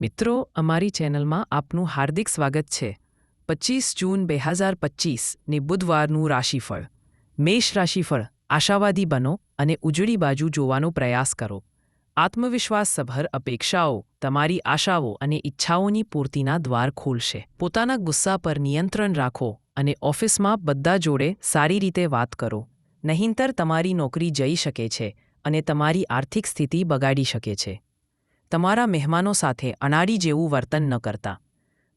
મિત્રો, અમારી ચેનલમાં આપનું હાર્દિક સ્વાગત છે. પચીસ જૂન બે હજાર પચીસની બુધવારનું રાશિફળ. મેષ રાશિફળ, આશાવાદી બનો અને ઉજળી બાજુ જોવાનો પ્રયાસ કરો. આત્મવિશ્વાસસભર અપેક્ષાઓ, તમારી આશાઓ અને ઈચ્છાઓની પૂર્તિના દ્વાર ખોલશે. પોતાના ગુસ્સા પર નિયંત્રણ રાખો અને ઓફિસમાં બધા જોડે સારી રીતે વાત કરો. નહીંતર તમારી નોકરી જઈ શકે છે અને તમારી આર્થિક સ્થિતિ બગાડી શકે છે. તમારા મહેમાનો સાથે અનાડી જેવું વર્તન ન કરતા.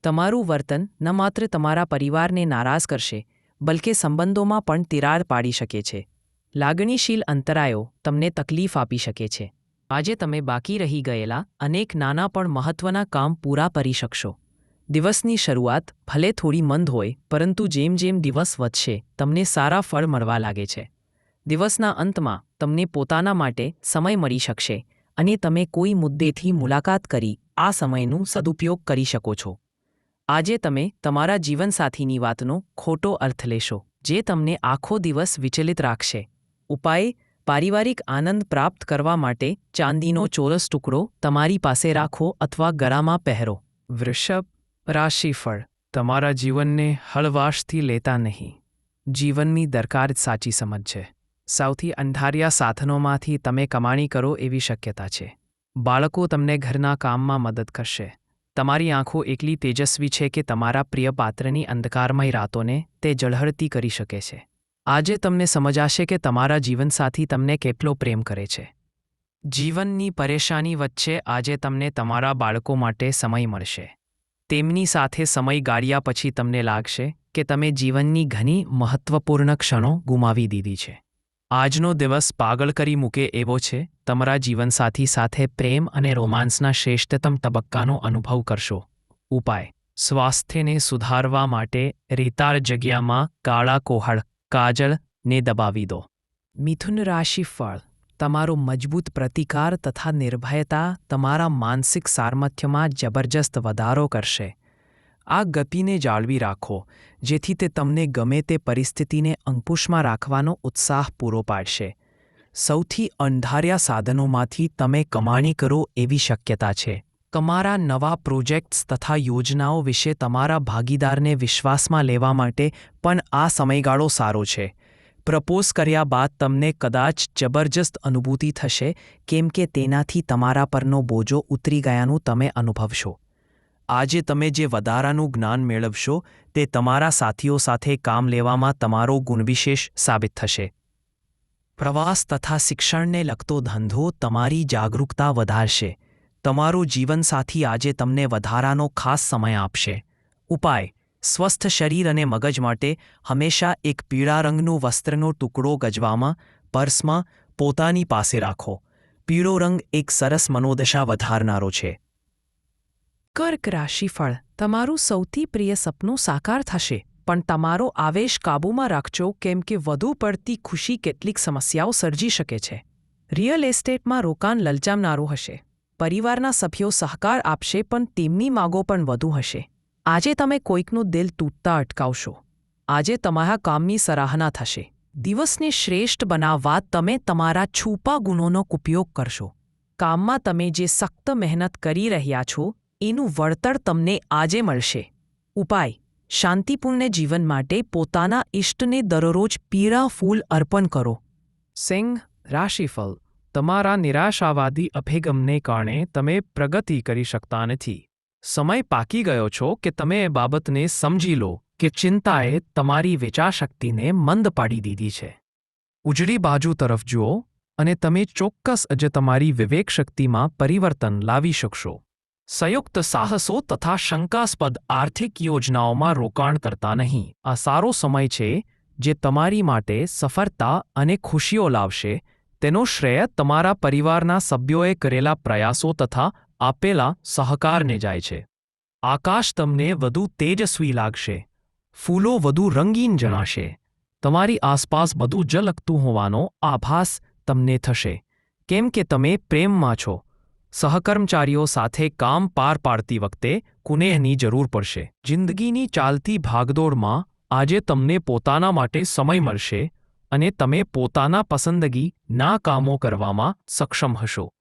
તમારું વર્તન ન માત્ર તમારા પરિવારને નારાજ કરશે, બલકે સંબંધોમાં પણ તિરાડ પાડી શકે છે. લાગણીશીલ અંતરાયો તમને તકલીફ આપી શકે છે. આજે તમે બાકી રહી ગયેલા અનેક નાના પણ મહત્વના કામ પૂરા કરી શકશો. દિવસની શરૂઆત ભલે થોડી મંદ હોય, પરંતુ જેમ જેમ દિવસ વધશે, તમને સારા ફળ મળવા લાગે છે. દિવસના અંતમાં તમને પોતાના માટે સમય મળી શકશે. અને તમે કોઈ મુદ્દેથી મુલાકાત કરી, આ સમયનું સદુપયોગ કરી શકો છો. આજે તમે તમારા જીવનસાથીની વાતનો ખોટો અર્થ લેશો, જે તમને આખો દિવસ વિચલિત રાખશે. ઉપાય, પારિવારિક આનંદ પ્રાપ્ત કરવા માટે ચાંદીનો ચોરસ ટુકડો તમારી પાસે રાખો અથવા ગળામાં પહેરો. વૃષભ, રાશિફળ, તમારા જીવનને હળવાશથી લેતા નહીં. જીવનની દરકાર સાચી સમજ છે. સૌથી અંધારિયા સાધનોમાંથી તમે કમાણી કરો એવી શક્યતા છે. બાળકો તમને ઘરના કામમાં મદદ કરશે. તમારી આંખો એટલી તેજસ્વી છે કે તમારા પ્રિય પાત્રની અંધકારમય રાતોને તે જળહળતી કરી શકે છે. આજે તમને સમજાશે કે તમારા જીવનસાથી તમને કેટલો પ્રેમ કરે છે. જીવનની પરેશાની વચ્ચે આજે તમને તમારા બાળકો માટે સમય મળશે. તેમની સાથે સમય ગાળ્યા પછી તમને લાગશે કે તમે જીવનની ઘણી મહત્વપૂર્ણ ક્ષણો ગુમાવી દીધી છે. આજનો દિવસ પાગલ કરી મૂકે એવો છે, તમારા જીવનસાથી સાથે પ્રેમ અને રોમાન્સના શ્રેષ્ઠતમ તબક્કાનો અનુભવ કરશો. ઉપાય. સ્વાસ્થ્યને સુધારવા માટે રેતાળ જગ્યામાં કાળા કોહળ, કાજળ ને દબાવી દો. મિથુન રાશિ ફળ. તમારો મજબૂત પ્રતિકાર તથા નિર્ભયતા તમારા માનસિક સામર્થ્યમાં જબરજસ્ત વધારો કરશે. આ ગતિને જાળવી રાખો, જેથી તે તમને ગમે તે પરિસ્થિતિને અંકુશમાં રાખવાનો ઉત્સાહ પૂરો પાડશે. સૌથી અંધાર્યા સાધનોમાંથી તમે કમાણી કરો એવી શક્યતા છે. તમારા નવા પ્રોજેક્ટ્સ તથા યોજનાઓ વિશે તમારા ભાગીદારને વિશ્વાસમાં લેવા માટે પણ આ સમયગાળો સારો છે. પ્રપોઝ કર્યા બાદ તમને કદાચ જબરજસ્ત અનુભૂતિ થશે, કેમ કે તેનાથી તમારા પરનો બોજો ઉતરી ગયાનું તમે અનુભવશો. આજે તમે જે વધારાનું જ્ઞાન મેળવશો, તે તમારા સાથીઓ સાથે કામ લેવામાં તમારો ગુણવિશેષ સાબિત થશે. પ્રવાસ તથા શિક્ષણને લગતો ધંધો તમારી જાગરૂકતા વધારશે. તમારો જીવનસાથી આજે તમને વધારાનો ખાસ સમય આપશે. ઉપાય, સ્વસ્થ શરીર અને મગજ માટે હંમેશા એક પીળા રંગનું વસ્ત્રનો ટુકડો ગજવામાં, પર્સમાં પોતાની પાસે રાખો. પીળો રંગ એક સરસ મનોદશા વધારનારો છે. કર્ક રાશિફળ. તમારું સૌથી પ્રિય સપનું સાકાર થશે. પણ તમારો આવેશ કાબૂમાં રાખજો કેમ કે વધુ પડતી ખુશી કેટલીક સમસ્યાઓ સર્જી શકે છે. રિયલ એસ્ટેટમાં રોકાણ લલચામનારું હશે. પરિવારના સભ્યો સહકાર આપશે પણ તેમની માગો પણ વધુ હશે. આજે તમે કોઈકનું દિલ તૂટતા અટકાવશો. આજે તમારા કામની સરાહના થશે. દિવસને શ્રેષ્ઠ બનાવવા તમે તમારા છૂપા ગુણોનો ઉપયોગ કરશો. કામમાં તમે જે સખ્ત મહેનત કરી રહ્યા છો એનું વળતર તમને આજે મળશે. ઉપાય. શાંતિપૂર્ણ જીવન માટે પોતાના ઇષ્ટને દરરોજ પીળા ફૂલ અર્પણ કરો. સિંહ, રાશિફળ. તમારા નિરાશાવાદી અભિગમને કારણે તમે પ્રગતિ કરી શકતા નથી. સમય પાકી ગયો છો કે તમે એ બાબતને સમજી લો કે ચિંતાએ તમારી વિચારશક્તિને મંદ પાડી દીધી છે. ઉજળી બાજુ તરફ જુઓ અને તમે ચોક્કસ જ તમારી વિવેકશક્તિમાં પરિવર્તન લાવી શકશો. સંયુક્ત સાહસો તથા શંકાસ્પદ આર્થિક યોજનાઓમાં રોકાણ કરતા નહીં. આ સારો સમય છે, જે તમારી માટે સફળતા અને ખુશીઓ લાવશે. તેનો શ્રેય તમારા પરિવારના સભ્યોએ કરેલા પ્રયાસો તથા આપેલા સહકારને જાય છે. આકાશ તમને વધુ તેજસ્વી લાગશે. ફૂલો વધુ રંગીન જણાશે. તમારી આસપાસ બધું ઝલકતું હોવાનો આભાસ તમને થશે. કેમ કે તમે પ્રેમમાં છો. સહકર્મચારીઓ સાથે કામ પાર પાડતી વખતે કુનેહની જરૂર પડશે. જિંદગીની ચાલતી ભાગદોડમાં આજે તમને પોતાના માટે સમય મળશે અને તમે પોતાના પસંદગી ના કામો કરવામાં સક્ષમ હશો.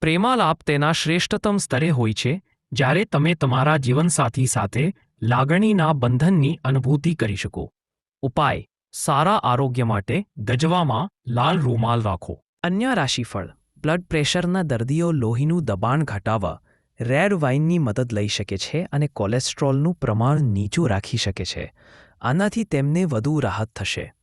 પ્રેમાલાપ તેના શ્રેષ્ઠતમ સ્તરે હોય છે, જ્યારે તમે તમારા જીવનસાથી સાથે લાગણીના બંધનની અનુભૂતિ કરી શકો. ઉપાય, સારા આરોગ્ય માટે ગજવામાં લાલ રૂમાલ રાખો. અન્ય રાશિફળ બ્લડ પ્રેશરના દર્દીઓ લોહીનું દબાણ ઘટાડવા રેડ વાઇનની મદદ લઈ શકે છે અને કોલેસ્ટ્રોલનું પ્રમાણ નીચું રાખી શકે છે. આનાથી તેમને વધુ રાહત થશે.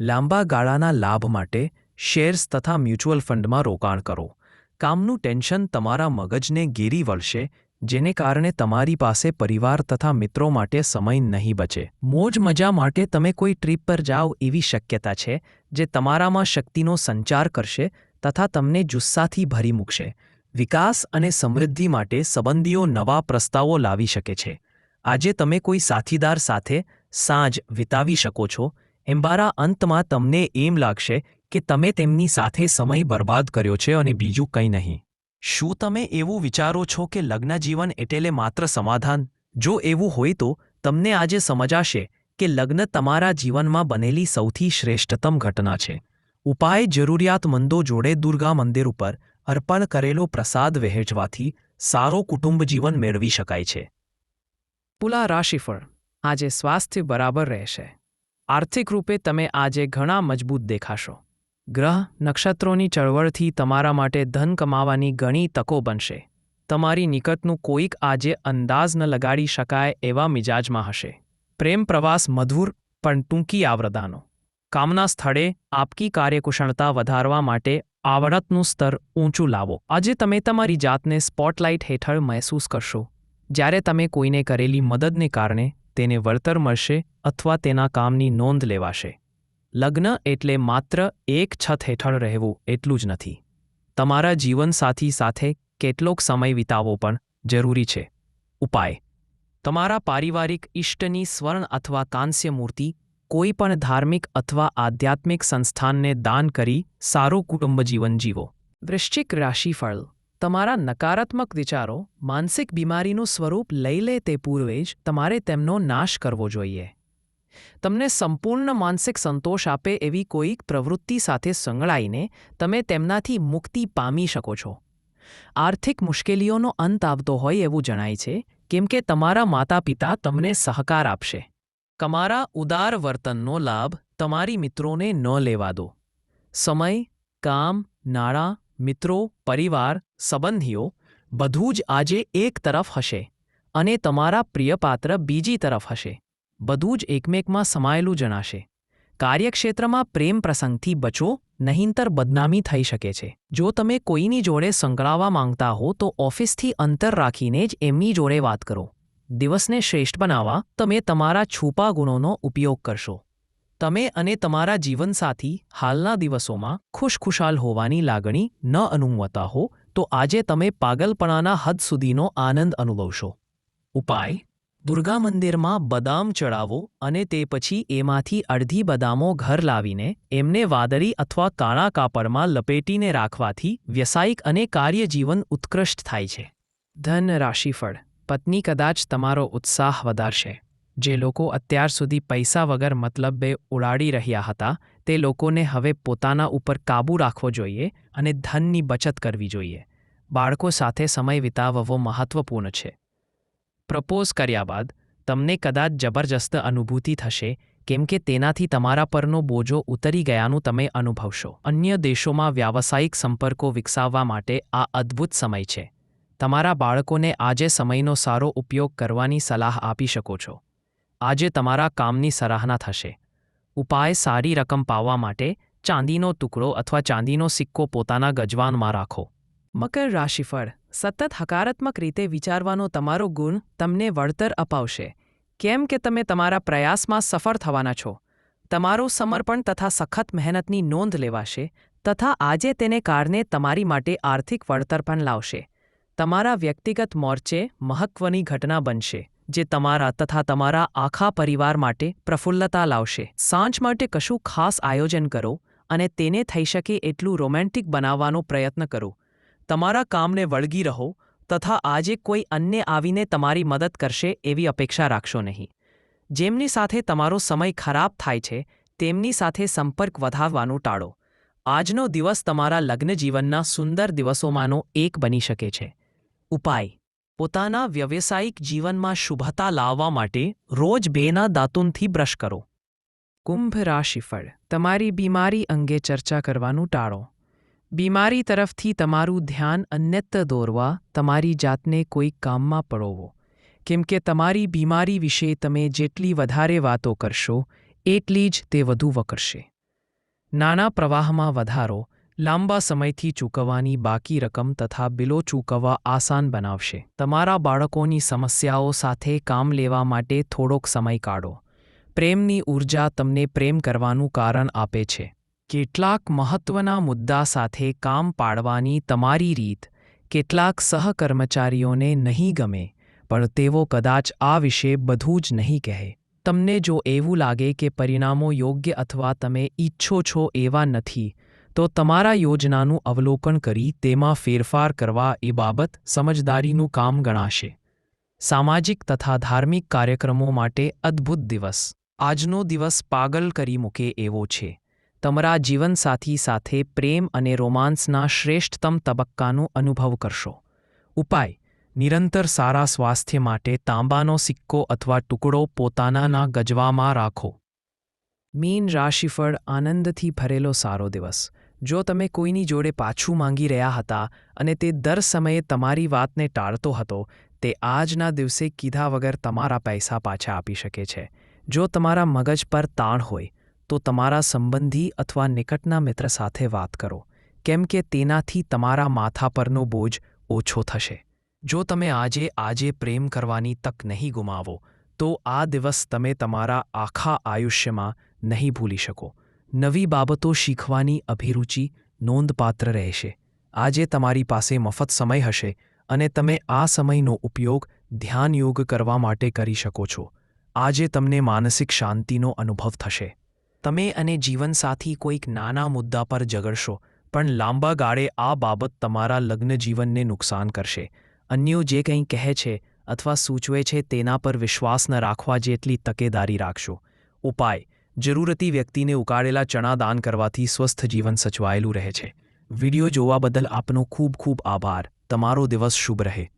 લાંબા ગાળાના લાભ માટે શેર્સ તથા મ્યુચ્યુઅલ ફંડમાં રોકાણ કરો. કામનું ટેન્શન તમારા મગજને ગેરી વળશે, જેને કારણે તમારી પાસે પરિવાર તથા મિત્રો માટે સમય નહીં બચે. મોજ મજા માટે તમે કોઈ ટ્રીપ પર જાઓ એવી શક્યતા છે, જે તમારામાં શક્તિનો સંચાર કરશે તથા તમને જુસ્સાથી ભરી મૂકશે. વિકાસ અને સમૃદ્ધિ માટે સંબંધીઓ નવા પ્રસ્તાવો લાવી શકે છે. આજે તમે કોઈ સાથીદાર સાથે સાંજ વિતાવી શકો છો. એમ્બારા અંતમાં તમને એમ લાગશે કે તમે તેમની સાથે સમય બરબાદ કર્યો છે અને બીજું કંઈ નહીં. શું તમે એવું વિચારો છો કે લગ્ન જીવન એટલે માત્ર સમાધાન? જો એવું હોય તો તમને આજે સમજાશે કે લગ્ન તમારા જીવનમાં બનેલી સૌથી શ્રેષ્ઠતમ ઘટના છે. ઉપાય જરૂરિયાતમંદો જોડે દુર્ગા મંદિર ઉપર અર્પણ કરેલો પ્રસાદ વહેંચવાથી સારો કુટુંબ જીવન મેળવી શકાય છે. તુલા રાશિફળ આજે સ્વાસ્થ્ય બરાબર રહેશે. આર્થિક રૂપે તમે આજે ઘણા મજબૂત દેખાશો. ગ્રહ નક્ષત્રોની ચળવળથી તમારા માટે ધન કમાવાની ઘણી તકો બનશે. તમારી નિકટનું કોઈક આજે અંદાજ ન લગાડી શકાય એવા મિજાજમાં હશે. પ્રેમ પ્રવાસ મધુર પણ ટૂંકી આવરદાનો. કામના સ્થળે આપકી કાર્યકુશળતા વધારવા માટે આવડતનું સ્તર ઊંચું લાવો. આજે તમે તમારી જાતને સ્પોટલાઇટ હેઠળ મહેસૂસ કરશો. જ્યારે તમે કોઈને કરેલી મદદને કારણે તેને વળતર મળશે અથવા તેના કામની નોંધ લેવાશે. લગ્ન એટલે માત્ર એક છત હેઠળ રહેવું એટલું જ નથી. તમારા જીવનસાથી સાથે કેટલોક સમય વિતાવવો પણ જરૂરી છે. ઉપાય. તમારા પારિવારિક ઇષ્ટની સ્વર્ણ અથવા કાંસ્ય મૂર્તિ કોઈ પણ ધાર્મિક અથવા આધ્યાત્મિક સંસ્થાનને દાન કરી સારું કુટુંબ જીવન જીવો. વૃશ્ચિક રાશિફળ. તમારા નકારાત્મક વિચારો, માનસિક બીમારીનું સ્વરૂપ લઈ લે તે પૂર્વે જ તમારે તેમનો નાશ કરવો જોઈએ. તમને સંપૂર્ણ માનસિક સંતોષ આપે એવી કોઈક પ્રવૃત્તિ સાથે સંકળાઈને તમે તેમનાથી મુક્તિ પામી શકો છો. આર્થિક મુશ્કેલીઓનો અંત આવતો હોય એવું જણાય છે, કેમ કે તમારા માતા પિતા તમને સહકાર આપશે. તમારા ઉદાર વર્તનનો લાભ તમારી મિત્રોને ન લેવા દો. સમય, કામ, નાણાં, મિત્રો, પરિવાર, સંબંધીઓ બધું જ આજે એક તરફ હશે અને તમારા પ્રિયપાત્ર બીજી તરફ હશે. બધું જ એકમેકમાં સમાયેલું જણાશે. કાર્યક્ષેત્રમાં પ્રેમ પ્રસંગથી બચો, નહીંતર બદનામી થઈ શકે છે. જો તમે કોઈની જોડે સંકળાવા માંગતા હો તો ઓફિસથી અંતર રાખીને જ એમની જોડે વાત કરો. દિવસને શ્રેષ્ઠ બનાવવા તમે તમારા છુપા ગુણોનો ઉપયોગ કરશો. તમે અને તમારા જીવનસાથી હાલના દિવસોમાં ખુશખુશાલ હોવાની લાગણી ન અનુમવતા હો, તો આજે તમે પાગલપણાના હદ સુધીનો આનંદ અનુભવશો. ઉપાય. દુર્ગા મંદિરમાં બદામ ચડાવો અને તે પછી એમાંથી અડધી બદામો ઘર લાવીને એમને વાદળી અથવા કાળા કાપડમાં લપેટીને રાખવાથી વ્યવસાયિક અને કાર્યજીવન ઉત્કૃષ્ટ થાય છે. ધન રાશિફળ પત્ની કદાચ તમારો ઉત્સાહ વધારશે. જે લોકો અત્યાર સુધી પૈસા વગર મતલબે ઉડાડી રહ્યા હતા, તે લોકોને હવે પોતાના ઉપર કાબૂ રાખવો જોઈએ અને ધનની બચત કરવી જોઈએ. બાળકો સાથે સમય વિતાવવો મહત્વપૂર્ણ છે. પ્રપોઝ કર્યા બાદ, તમને કદાચ જબરજસ્ત અનુભૂતિ થશે, કેમ કે તેનાથી તમારા પરનો બોજો ઉતરી ગયાનું તમે અનુભવશો. અન્ય દેશોમાં વ્યાવસાયિક સંપર્કો વિકસાવવા માટે આ અદ્ભુત સમય છે. તમારા બાળકોને આજે સમયનો સારો ઉપયોગ કરવાની સલાહ આપી શકો છો. આજે તમારા કામની સરાહના થશે. ઉપાય સારી રકમ પાવવા માટે ચાંદીનો ટુકડો અથવા ચાંદીનો સિક્કો પોતાના ગજવાનમાં રાખો. મકર રાશિફળ. સતત હકારાત્મક રીતે વિચારવાનો તમારો ગુણ તમને વળતર અપાવશે. કેમ કે તમે તમારા પ્રયાસમાં સફળ થવાના છો. તમારું સમર્પણ તથા સખત મહેનતની નોંધ લેવાશે તથા આજે તેને કારણે તમારી માટે આર્થિક વળતર પણ લાવશે. તમારા વ્યક્તિગત મોરચે મહત્વની ઘટના બનશે, જે તમારા તથા તમારા આખા પરિવાર માટે પ્રફુલ્લતા લાવશે. સાંજ માટે કશું ખાસ આયોજન કરો અને તેને થઈ શકે એટલું રોમેન્ટિક બનાવવાનો પ્રયત્ન કરો. તમારા કામને વળગી રહો તથા આજે કોઈ અન્ય આવીને તમારી મદદ કરશે એવી અપેક્ષા રાખશો નહીં. જેમની સાથે તમારો સમય ખરાબ થાય છે, તેમની સાથે સંપર્ક વધારવાનું ટાળો. આજનો દિવસ તમારા લગ્ન જીવનના સુંદર દિવસોમાંનો એક બની શકે છે. ઉપાય. પોતાના વ્યવસાયિક જીવનમાં શુભતા લાવવા માટે રોજ બેના દાતુનથી બ્રશ કરો. કુંભ રાશિફળ તમારી બીમારી અંગે ચર્ચા કરવાનું ટાળો. બીમારી તરફથી તમારું ધ્યાન અન્યત્ર દોરવા તમારી જાતને કોઈ કામમાં પરોવો. કેમ કે તમારી બીમારી વિશે તમે જેટલી વધારે વાતો કરશો, એટલી જ તે વધુ વકરશે. નાના પ્રવાહમાં વધારો લાંબા સમયથી ચૂકવવાની બાકી રકમ તથા બિલો ચૂકવવા આસાન બનાવશે. તમારા બાળકોની સમસ્યાઓ સાથે કામ લેવા માટે થોડોક સમય કાઢો. પ્રેમની ઊર્જા તમને પ્રેમ કરવાનું કારણ આપે છે. કેટલાક મહત્વના મુદ્દા સાથે કામ પાડવાની તમારી રીત. કેટલાક સહકર્મચારીઓને નહીં ગમે, પણ તેઓ કદાચ આ વિશે બધું જ નહીં કહે. તમને જો એવું લાગે કે પરિણામો યોગ્ય અથવા તમે ઈચ્છો છો એવા નથી તો તમારા યોજનાનું અવલોકન કરી તેમાં ફેરફાર કરવા એ બાબત સમજદારીનું કામ ગણાશે. સામાજિક તથા ધાર્મિક કાર્યક્રમો માટે અદ્ભુત દિવસ. આજનો દિવસ પાગલ કરી મૂકે એવો છે. તમારા જીવનસાથી સાથે પ્રેમ અને રોમાન્સના શ્રેષ્ઠતમ તબક્કાનો અનુભવ કરશો. ઉપાય. નિરંતર સારા સ્વાસ્થ્ય માટે તાંબાનો સિક્કો અથવા ટુકડો પોતાનાના ગજવામાં રાખો. મીન રાશિફળ આનંદથી ભરેલો સારો દિવસ. જો તમે કોઈની જોડે પાછું માંગી રહ્યા હતા અને તે દર સમયે તમારી વાતને ટાળતો હતો, તે આજના દિવસે કીધા વગર તમારા પૈસા પાછા આપી શકે છે. જો તમારા મગજ પર તાણ હોય, તો તમારા સંબંધી અથવા નિકટના મિત્ર સાથે વાત કરો, કેમ કે તેનાથી તમારા માથા પરનો બોજ ઓછો થશે. જો તમે આજે આજે પ્રેમ કરવાની તક નહીં ગુમાવો, તો આ દિવસ તમે તમારા આખા આયુષ્યમાં નહીં ભૂલી શકો. નવી બાબતો શીખવાની અભિરુચિ નોંધપાત્ર રહેશે. આજે તમારી પાસે મફત સમય હશે અને તમે આ સમયનો ઉપયોગ ધ્યાનયોગ કરવા માટે કરી શકો છો. આજે તમને માનસિક શાંતિનો અનુભવ થશે. તમે અને જીવનસાથી કોઈક નાના મુદ્દા પર ઝઘડશો, પણ લાંબા ગાળે આ બાબત તમારા લગ્ન જીવનને નુકસાન કરશે. અન્યો જે કંઈ કહે છે અથવા સૂચવે છે તેના પર વિશ્વાસ ન રાખવા જેટલી તકેદારી રાખશો. ઉપાય. જરૂરતી વ્યક્તિને ઉકાળેલા ચણા દાન કરવાથી સ્વસ્થ જીવન સચવાયેલું રહે છે. વિડિયો જોવા બદલ આપનો ખૂબ ખૂબ આભાર. તમારો દિવસ શુભ રહે.